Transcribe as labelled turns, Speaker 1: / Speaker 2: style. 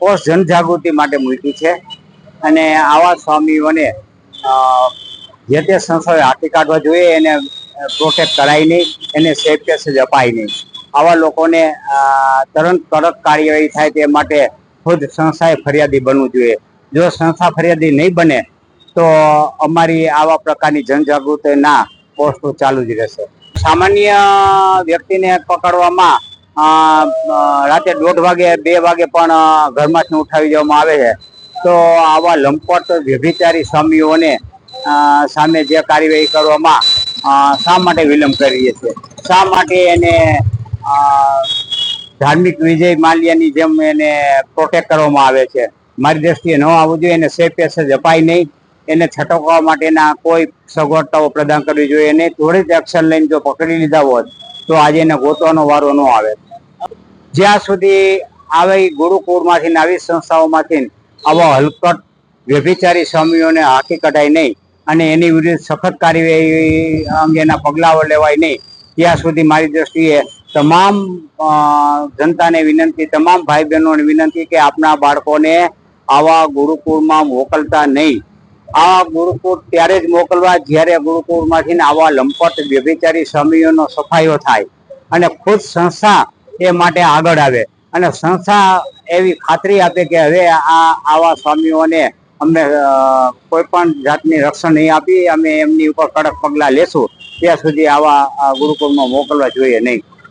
Speaker 1: પોષ જનજાગૃતિ માટે મૂકી છે. અને આવા સ્વામીઓને જે તે સંસ્થાએ હાથી કાઢવા જોઈએ, એને પ્રોટેક્ટ કરાય નહીં, એને સેફ પેસેજ અપાય નહીં. આવા લોકોને તરત કડક કાર્યવાહી થાય તે માટે ખુદ સંસ્થાએ ફરિયાદી બનવું જોઈએ. જો સંસ્થા ફરિયાદી નહીં બને, તો અમારી આવા પ્રકારની જનજાગૃતિના પોસ્ટો ચાલુ જ રહેશે. સામાન્ય વ્યક્તિને પકડવામાં રાતે દોઢ વાગે, બે વાગે પણ ઘરમાંથી ઉઠાવી દેવામાં આવે છે. તો આવા લંપટ વ્યભિચારી સ્વામીઓને સામે જે કાર્યવાહી કરવામાં શા માટે વિલંબ કરીએ છીએ શા માટે એને ધાર્મિક વિજય માલ્યાની જેમ એને પ્રોટેક્ટ કરવામાં આવે છે? મારી દ્રષ્ટિએ ન આવવું જોઈએ, એને સેફ પેસેજ અપાય નહીં. એને છટકવા માટેના કોઈ સગવડતાઓ પ્રદાન કરવી જોઈએ એને થોડી જ એક્શન લઈને જો પકડી લીધા હોત, તો આજે એને ગોતવાનો વારો ન આવે. જ્યાં સુધી આવી ગુરુકુળમાંથી આવી સંસ્થાઓમાંથી આવા હલકટ વ્યભિચારી સ્વામીઓને હાકી કઢાય નહીં અને એની વિરુદ્ધ સખત કાર્યવાહી અંગેના પગલાઓ લેવાય નહીં, ત્યાં સુધી મારી દ્રષ્ટિએ તમામ જનતાને વિનંતી, તમામ ભાઈ બહેનોને વિનંતી કે આપના બાળકોને આવા ગુરુકુળમાં મોકલતા નહીં. આ ગુરુકુળ ત્યારે જ મોકલવા જ્યારે ગુરુકુળમાંથી આવા લંપટ વ્યભિચારી સ્વામીઓનો સફાયો થાય અને ખુદ સંસ્થા એ માટે આગળ આવે. અને સંસ્થા એવી ખાતરી આપે કે હવે આ આવા સ્વામીઓને અમે કોઈ પણ જાતની રક્ષણ નહીં આપી, અમે એમની ઉપર કડક પગલાં લેશું. ત્યાં સુધી આવા ગુરુકુળમાં મોકલવા જોઈએ નહીં.